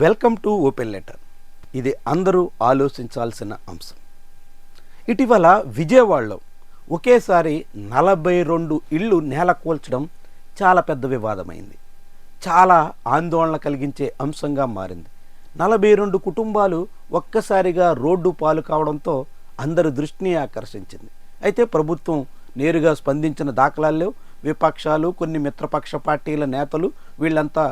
Welcome to open letter. ఇది అందరూ ఆలోచించాల్సిన అంశం. ఇటీవల విజయవాడలో ఒకేసారి నలభై రెండు ఇళ్ళు నేల కూల్చడం చాలా పెద్ద వివాదమైంది. చాలా ఆందోళన కలిగించే అంశంగా మారింది. నలభై రెండు కుటుంబాలు ఒక్కసారిగా రోడ్డు పాలు కావడంతో అందరి దృష్టిని ఆకర్షించింది. అయితే ప్రభుత్వం నేరుగా స్పందించిన దాఖలాల్లో విపక్షాలు కొన్ని మిత్రపక్ష పార్టీల నేతలు వీళ్ళంతా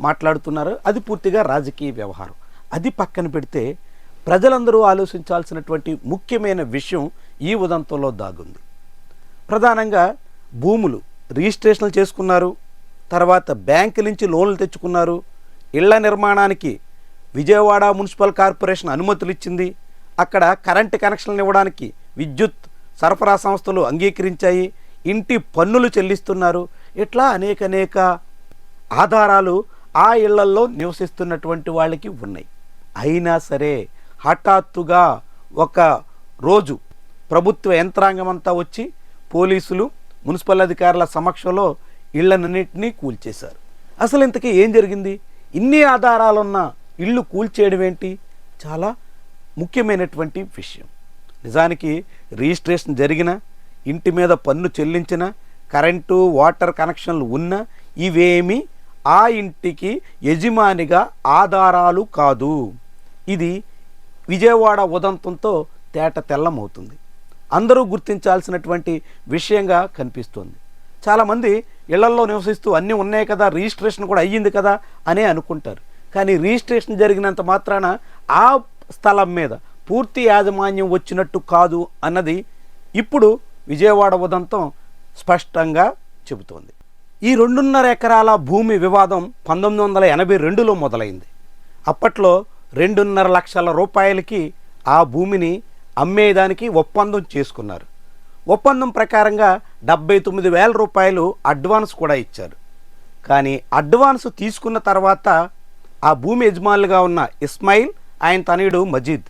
మాట్లాడుతున్నారు. అది పూర్తిగా రాజకీయ వ్యవహారం. అది పక్కన పెడితే ప్రజలందరూ ఆలోచించాల్సినటువంటి ముఖ్యమైన విషయం ఈ ఉదంతంలో దాగుంది. ప్రధానంగా భూములు రిజిస్ట్రేషన్లు చేసుకున్నారు. తర్వాత బ్యాంకు నుంచి లోన్లు తెచ్చుకున్నారు. ఇళ్ళ నిర్మాణానికి విజయవాడ మున్సిపల్ కార్పొరేషన్ అనుమతులు ఇచ్చింది. అక్కడ కరెంటు కనెక్షన్లు ఇవ్వడానికి విద్యుత్ సరఫరా సంస్థలు అంగీకరించాయి. ఇంటి పన్నులు చెల్లిస్తున్నారు. ఇట్లా అనేక అనేక ఆధారాలు ఆ ఇళ్ళల్లో నివసిస్తున్నటువంటి వాళ్ళకి ఉన్నాయి. అయినా సరే హఠాత్తుగా ఒక రోజు ప్రభుత్వ యంత్రాంగం అంతా వచ్చి పోలీసులు మున్సిపల్ అధికారుల సమక్షంలో ఇళ్ళనన్నింటినీ కూల్చేశారు. అసలు ఇంతకీ ఏం జరిగింది? ఇన్ని ఆధారాలున్న ఇళ్ళు కూల్చేయడం ఏంటి? చాలా ముఖ్యమైనటువంటి విషయం. నిజానికి రిజిస్ట్రేషన్ జరిగిన ఇంటి మీద పన్ను చెల్లించిన కరెంటు వాటర్ కనెక్షన్లు ఉన్న ఇవేమి ఆ ఇంటికి యజమానిగా ఆధారాలు కాదు. ఇది విజయవాడ ఉదంతంతో తేట తెల్లమవుతుంది. అందరూ గుర్తించాల్సినటువంటి విషయంగా కనిపిస్తుంది. చాలామంది ఇళ్ళల్లో నివసిస్తూ అన్నీ ఉన్నాయి కదా రిజిస్ట్రేషన్ కూడా అయ్యింది కదా అనే అనుకుంటారు. కానీ రిజిస్ట్రేషన్ జరిగినంత మాత్రాన ఆ స్థలం మీద పూర్తి యాజమాన్యం వచ్చినట్టు కాదు అన్నది ఇప్పుడు విజయవాడ ఉదంతం స్పష్టంగా చెబుతోంది. ఈ రెండున్నర ఎకరాల భూమి వివాదం పంతొమ్మిది వందల ఎనభై రెండులో మొదలైంది. అప్పట్లో రెండున్నర లక్షల రూపాయలకి ఆ భూమిని అమ్మేదానికి ఒప్పందం చేసుకున్నారు. ఒప్పందం ప్రకారంగా డెబ్బై తొమ్మిది వేల రూపాయలు అడ్వాన్స్ కూడా ఇచ్చారు. కానీ అడ్వాన్స్ తీసుకున్న తర్వాత ఆ భూమి యజమానులుగా ఉన్న ఇస్మాయిల్ ఆయన తనయుడు మజీద్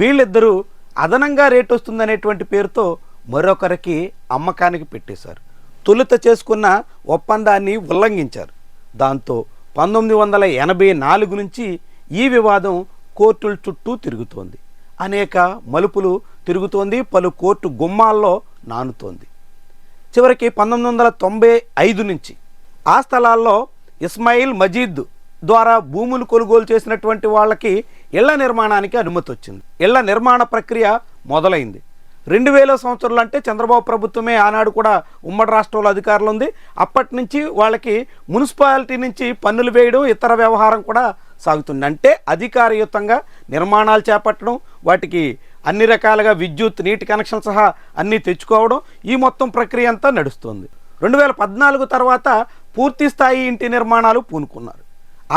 వీళ్ళిద్దరూ అదనంగా రేట్ వస్తుందనేటువంటి పేరుతో మరొకరికి అమ్మకానికి పెట్టేశారు. తొలుత చేసుకున్న ఒప్పందాన్ని ఉల్లంఘించారు. దాంతో పంతొమ్మిది వందల ఎనభై నాలుగు నుంచి ఈ వివాదం కోర్టుల చుట్టూ తిరుగుతోంది. అనేక మలుపులు తిరుగుతోంది పలు కోర్టు గుమ్మాల్లో నానుతోంది. చివరికి పంతొమ్మిది వందల తొంభై ఐదు నుంచి ఆ స్థలాల్లో ఇస్మాయిల్ మజీద్ ద్వారా భూములు కొనుగోలు చేసినటువంటి వాళ్ళకి ఇళ్ళ నిర్మాణానికి అనుమతి వచ్చింది. ఇళ్ళ నిర్మాణ ప్రక్రియ మొదలైంది. రెండు వేల సంవత్సరాలు అంటే చంద్రబాబు ప్రభుత్వమే ఆనాడు కూడా ఉమ్మడి రాష్ట్రంలో అధికారులు ఉంది అప్పటి నుంచి వాళ్ళకి మున్సిపాలిటీ నుంచి పన్నులు వేయడం ఇతర వ్యవహారం కూడా సాగుతుంది. అంటే అధికారయుతంగా నిర్మాణాలు చేపట్టడం వాటికి అన్ని రకాలుగా విద్యుత్ నీటి కనెక్షన్ సహా అన్నీ తెచ్చుకోవడం ఈ మొత్తం ప్రక్రియ అంతా నడుస్తుంది. రెండు వేల పద్నాలుగు తర్వాత పూర్తి స్థాయి ఇంటి నిర్మాణాలు పూనుకున్నారు.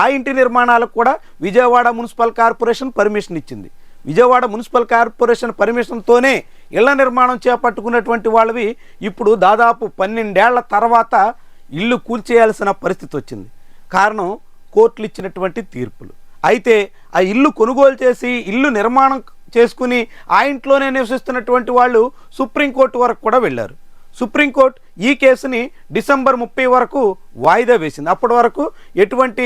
ఆ ఇంటి నిర్మాణాలకు కూడా విజయవాడ మున్సిపల్ కార్పొరేషన్ పర్మిషన్ ఇచ్చింది. విజయవాడ మున్సిపల్ కార్పొరేషన్ పర్మిషన్తోనే ఇళ్ళ నిర్మాణం చేపట్టుకున్నటువంటి వాళ్ళవి ఇప్పుడు దాదాపు పన్నెండేళ్ళ తర్వాత ఇల్లు కూల్చేయాల్సిన పరిస్థితి వచ్చింది. కారణం కోర్టులు ఇచ్చినటువంటి తీర్పులు. అయితే ఆ ఇల్లు కొనుగోలు చేసి ఇల్లు నిర్మాణం చేసుకుని ఆ ఇంట్లోనే నివసిస్తున్నటువంటి వాళ్ళు సుప్రీంకోర్టు వరకు కూడా వెళ్ళారు. సుప్రీంకోర్టు ఈ కేసుని డిసెంబర్ ముప్పై వరకు వాయిదా వేసింది. అప్పటి వరకు ఎటువంటి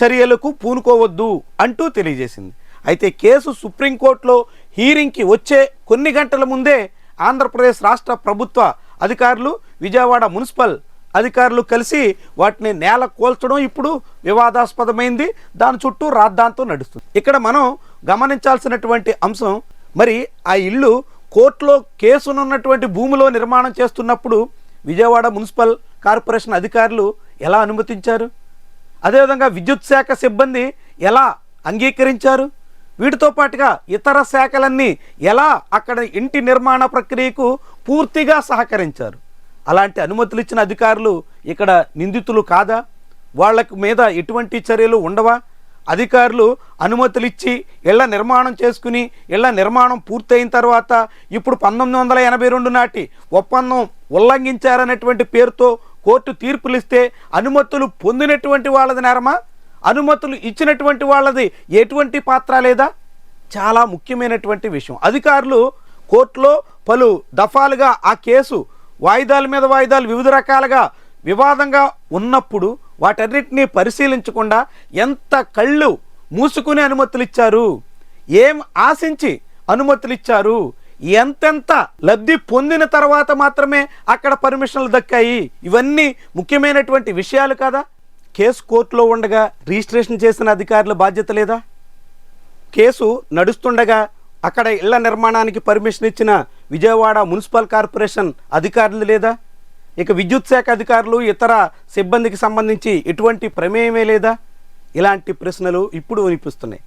చర్యలకు పూనుకోవద్దు అంటూ తెలియజేసింది. అయితే కేసు సుప్రీంకోర్టులో హీరింగ్కి వచ్చే కొన్ని గంటల ముందే ఆంధ్రప్రదేశ్ రాష్ట్ర ప్రభుత్వ అధికారులు విజయవాడ మున్సిపల్ అధికారులు కలిసి వాటిని నేల కోల్చడం ఇప్పుడు వివాదాస్పదమైంది. దాని చుట్టూ రాద్దాంతో నడుస్తుంది. ఇక్కడ మనం గమనించాల్సినటువంటి అంశం మరి ఆ ఇల్లు కోర్టులో కేసునున్నటువంటి భూమిలో నిర్మాణం చేస్తున్నప్పుడు విజయవాడ మున్సిపల్ కార్పొరేషన్ అధికారులు ఎలా అనుమతించారు? అదేవిధంగా విద్యుత్ శాఖ సిబ్బంది ఎలా అంగీకరించారు? వీటితో పాటుగా ఇతర శాఖలన్నీ ఎలా అక్కడ ఇంటి నిర్మాణ ప్రక్రియకు పూర్తిగా సహకరించారు? అలాంటి అనుమతులు ఇచ్చిన అధికారులు ఇక్కడ నిందితులు కాదా? వాళ్ళకు మీద ఎటువంటి చర్యలు ఉండవా? అధికారులు అనుమతులు ఇచ్చి ఇళ్ళ నిర్మాణం చేసుకుని ఇళ్ళ నిర్మాణం పూర్తయిన తర్వాత ఇప్పుడు పంతొమ్మిది వందల ఎనభై రెండు నాటి ఒప్పందం ఉల్లంఘించారనేటువంటి పేరుతో కోర్టు తీర్పులు ఇస్తే అనుమతులు పొందినటువంటి వాళ్ళది నేరమా? అనుమతులు ఇచ్చినటువంటి వాళ్ళది ఎటువంటి పాత్ర లేదా? చాలా ముఖ్యమైనటువంటి విషయం. అధికారులు కోర్టులో పలు దఫాలుగా ఆ కేసు వాయిదాల మీద వాయిదాలు వివిధ రకాలుగా వివాదంగా ఉన్నప్పుడు వాటన్నిటినీ పరిశీలించకుండా ఎంత కళ్ళు మూసుకునే అనుమతులు ఇచ్చారు? ఏం ఆశించి అనుమతులు ఇచ్చారు? ఎంతెంత లబ్ధి పొందిన తర్వాత మాత్రమే అక్కడ పర్మిషన్లు దక్కాయి? ఇవన్నీ ముఖ్యమైనటువంటి విషయాలు కదా? కేసు కోర్టులో ఉండగా రిజిస్ట్రేషన్ చేసిన అధికారుల బాధ్యత లేదా? కేసు నడుస్తుండగా అక్కడ ఇళ్ళ నిర్మాణానికి పర్మిషన్ ఇచ్చిన విజయవాడ మున్సిపల్ కార్పొరేషన్ అధికారులు లేదా? ఇక విద్యుత్ శాఖ అధికారులు ఇతర సిబ్బందికి సంబంధించి ఎటువంటి ప్రమేయమే లేదా? ఇలాంటి ప్రశ్నలు ఇప్పుడు వినిపిస్తున్నాయి.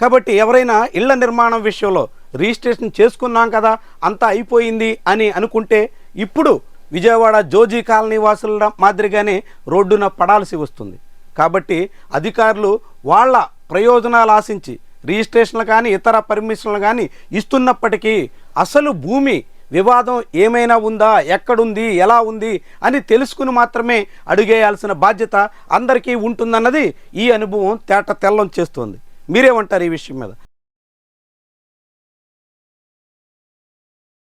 కాబట్టి ఎవరైనా ఇళ్ళ నిర్మాణం విషయంలో రిజిస్ట్రేషన్ చేసుకున్నాం కదా అంతా అయిపోయింది అని అనుకుంటే ఇప్పుడు విజయవాడ జోజీ కాలనీ వాసుల మాదిరిగానే రోడ్డున పడాల్సి వస్తుంది. కాబట్టి అధికారులు వాళ్ళ ప్రయోజనాలు ఆశించి రిజిస్ట్రేషన్లు కానీ ఇతర పర్మిషన్లు కానీ ఇస్తున్నప్పటికీ అసలు భూమి వివాదం ఏమైనా ఉందా ఎక్కడుంది ఎలా ఉంది అని తెలుసుకుని మాత్రమే అడిగేయాల్సిన బాధ్యత అందరికీ ఉంటుందన్నది ఈ అనుభవం తేట తెల్లం చేస్తుంది. మీరేమంటారు ఈ విషయం మీద?